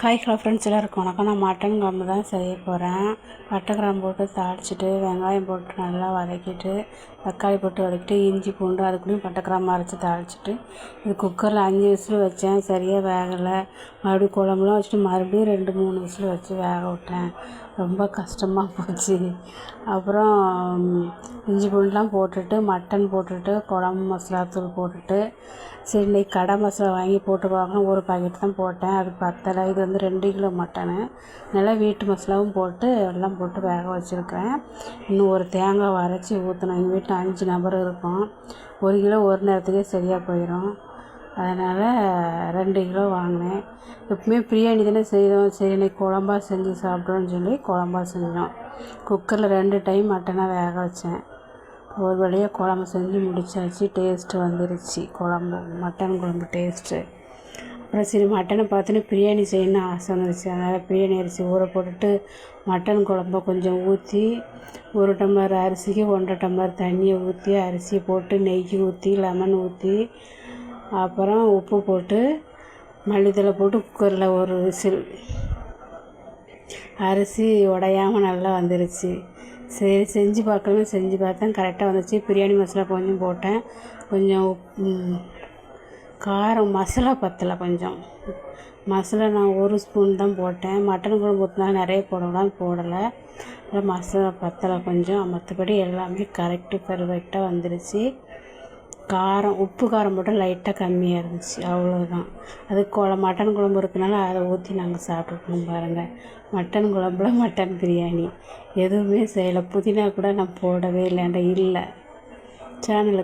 Hi hello friends எல்லாருக்கும் வணக்கம். நான் மட்டன் குழம்பு தான் செய்ய போகிறேன் பட்டை கிராம்பு போட்டு தாளிச்சிட்டு வெங்காயம் போட்டு நல்லா வதக்கிட்டு தக்காளி போட்டு வதக்கிட்டு இஞ்சி பூண்டு அதுக்குள்ளேயும் பட்டை கிராம்பு அரைச்சி தாளிச்சிட்டு இது குக்கரில் அஞ்சு விசில் வச்சேன். சரியாக வேகலை. மறுபடியும் குழம்புலாம் வச்சுட்டு மறுபடியும் ரெண்டு மூணு விசில் வச்சு வேக விட்டேன். ரொம்ப கஷ்டமாக போச்சு. அப்புறம் இஞ்சி பூண்டுலாம் போட்டுட்டு மட்டன் போட்டுட்டு குழம்பு மசாலா தூள் போட்டுட்டு சரி இன்னைக்கு கடை மசாலா வாங்கி போட்டு பார்க்கணும் ஒரு பாக்கெட் தான் போட்டேன். அது பத்தலை. இது வந்து ரெண்டு கிலோ மட்டனு. நல்லா வீட்டு மசாலாவும் போட்டு எல்லாம் போட்டு வேக வச்சுருக்கேன் இன்னும் ஒரு தேங்காய் அரைச்சி ஊற்றணும் எங்கள் வீட்டில் அஞ்சு நபர் இருக்கும். ஒரு கிலோ ஒரு நேரத்துக்கே சரியாக போயிடும் அதனால் ரெண்டு கிலோ வாங்கினேன். எப்பவுமே பிரியாணி தானே செய்தோம் சரி இன்னைக்கு குழம்பா செஞ்சு சாப்பிட்றோன்னு சொல்லி குழம்பா செஞ்சோம். குக்கரில் ரெண்டு டைம் மட்டனாக வேக வச்சேன். ஒரு வழியாக குழம்பு செஞ்சு முடிச்சாச்சு. டேஸ்ட்டு வந்துருச்சு. குழம்பு மட்டன் குழம்பு டேஸ்ட்டு அப்புறம் சரி மட்டனை பார்த்தோன்னே பிரியாணி செய்யணும்னு ஆசை வந்துருச்சு. அதனால் பிரியாணி அரிசி ஊற போட்டுட்டு மட்டன் குழம்ப கொஞ்சம் ஊற்றி ஒரு டம்ளர் அரிசிக்கு ஒன்றரை டம்ளர் தண்ணியை ஊற்றி அரிசி போட்டு நெய் ஊற்றி லெமன் ஊற்றி அப்புறம் உப்பு போட்டு மல்லித்தலை போட்டு குக்கரில் ஒரு விசில். அரிசி உடையாமல் நல்லா வந்துருச்சு. சரி செஞ்சு பார்க்கலாம்னு செஞ்சு பார்த்தேன். கரெக்டாக வந்துச்சு. பிரியாணி மசாலா கொஞ்சம் போட்டேன். கொஞ்சம் காரம் மசாலா பத்தலை கொஞ்சம். மசாலா நான் ஒரு ஸ்பூன் தான் போட்டேன். மட்டன் குழம்பு ஊற்றினா நிறைய போடலாம் போடலை. மசாலா பத்தலை கொஞ்சம். மற்றபடி எல்லாமே கரெக்டு பர்ஃபெக்டாக வந்துருச்சு. காரம் உப்பு காரம் மட்டும் லைட்டாக கம்மியாக இருந்துச்சு. அவ்வளோதான் அது குழ மட்டன் குழம்பு இருக்கனால அதை ஊற்றி நாங்கள் சாப்பிட்டுருக்கோம் பாருங்கள் மட்டன் குழம்புல மட்டன் பிரியாணி. எதுவுமே செய்யலை. புதினா கூட நான் போடவே இல்லைண்ட இல்லை. சேனலுக்கு